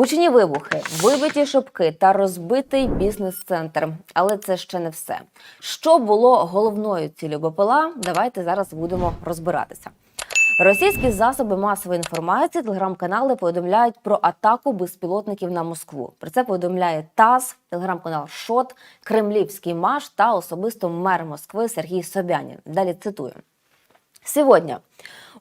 Гучні вибухи, вибиті шибки та розбитий бізнес-центр. Але це ще не все. Що було головною ціллю БПЛА? Давайте зараз будемо розбиратися. Російські засоби масової інформації, телеграм-канали повідомляють про атаку безпілотників на Москву. Про це повідомляє ТАСС, телеграм-канал ШОТ, Кремлівський Маш та особисто мер Москви Сергій Собянин. Далі цитую. Сегодня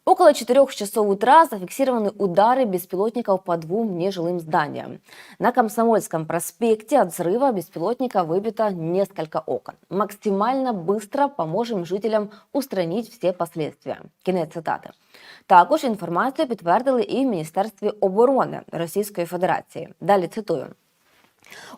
около 4 часов утра зафиксированы удары беспилотников по двум нежилым зданиям. На Комсомольском проспекте от взрыва беспилотника выбито несколько окон. Максимально быстро поможем жителям устранить все последствия. Кінець цитати. Також інформацію підтвердили і в Міністерстві оборони Російської Федерації. Далі цитую.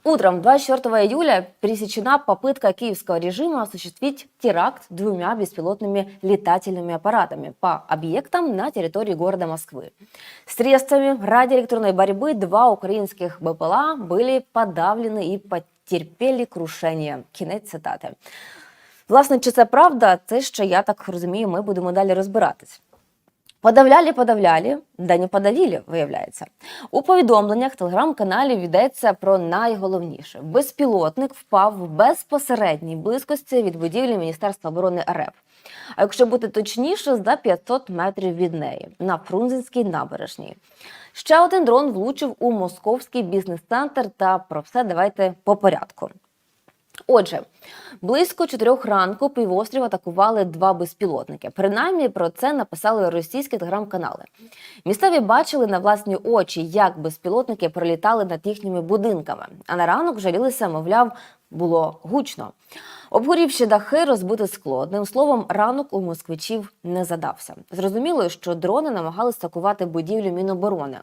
Утром 24 июля пересечена попытка киевского режима осуществить теракт двумя беспилотными летательными аппаратами по объектам на территории города Москвы. Средствами радиоэлектронной борьбы два украинских БПЛА были подавлены и потерпели крушение. Кінець цитати. Власне, чи це правда, це ще я так розумію, ми будемо далі розбиратись. Подавляли, подавляли, да не подавили, виявляється. У повідомленнях телеграм-каналів йдеться про найголовніше: безпілотник впав в безпосередній близькості від будівлі Міністерства оборони РФ. А якщо бути точніше, за 500 метрів від неї на Фрунзенській набережній. Ще один дрон влучив у московський бізнес-центр. Та про все давайте по порядку. Отже, близько чотирьох ранку півострів атакували два безпілотники. Принаймні про це написали російські телеграм-канали. Місцеві бачили на власні очі, як безпілотники пролітали над їхніми будинками. А на ранок жалілися, мовляв, було гучно. Обгорівші дахи, розбите скло. Одним словом, ранок у москвичів не задався. Зрозуміло, що дрони намагалися атакувати будівлю Міноборони.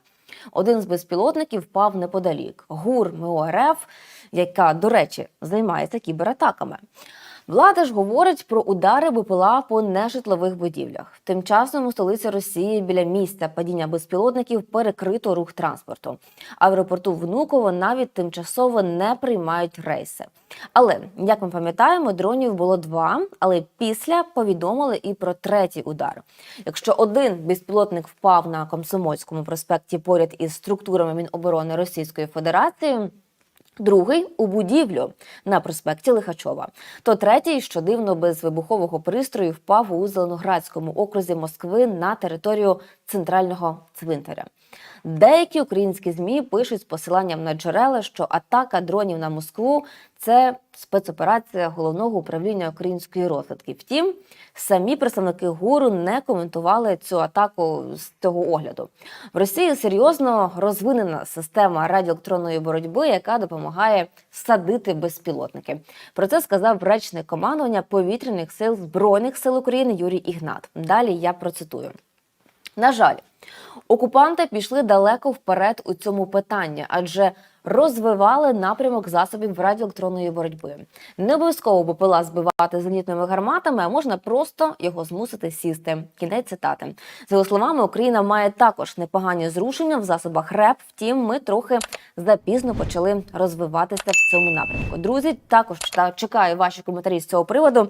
Один з безпілотників впав неподалік. ГУР МОРФ, яка, до речі, займається кібератаками. Влада ж говорить про удари БПЛА по нежитлових будівлях. Тим часом у столиці Росії біля місця падіння безпілотників перекрито рух транспорту. А в аеропорту Внуково навіть тимчасово не приймають рейси. Але як ми пам'ятаємо, дронів було два, але після повідомили і про третій удар. Якщо один безпілотник впав на Комсомольському проспекті поряд із структурами Міноборони Російської Федерації. Другий у будівлю на проспекті Лихачова. То третій, що дивно без вибухового пристрою, впав у Зеленоградському окрузі Москви на територію центрального цвинтаря. Деякі українські змі пишуть з посиланням на джерела, що атака дронів на Москву це спецоперація головного управління української розвідки. Втім, самі представники гуру не коментували цю атаку з цього огляду. В Росії серйозно розвинена система радіоелектронної боротьби, яка допомагає садити безпілотники. Про це сказав речник командування повітряних сил збройних сил України Юрій Ігнат. Далі я процитую. На жаль, окупанти пішли далеко вперед у цьому питанні, адже розвивали напрямок засобів радіоелектронної боротьби. Не обов'язково БПЛА збивати зенітними гарматами, а можна просто його змусити сісти. Кінець цитати. За його словами, Україна має також непогані зрушення в засобах РЕП. Втім, ми трохи запізно почали розвиватися в цьому напрямку. Друзі, також чекаю ваші коментарі з цього приводу.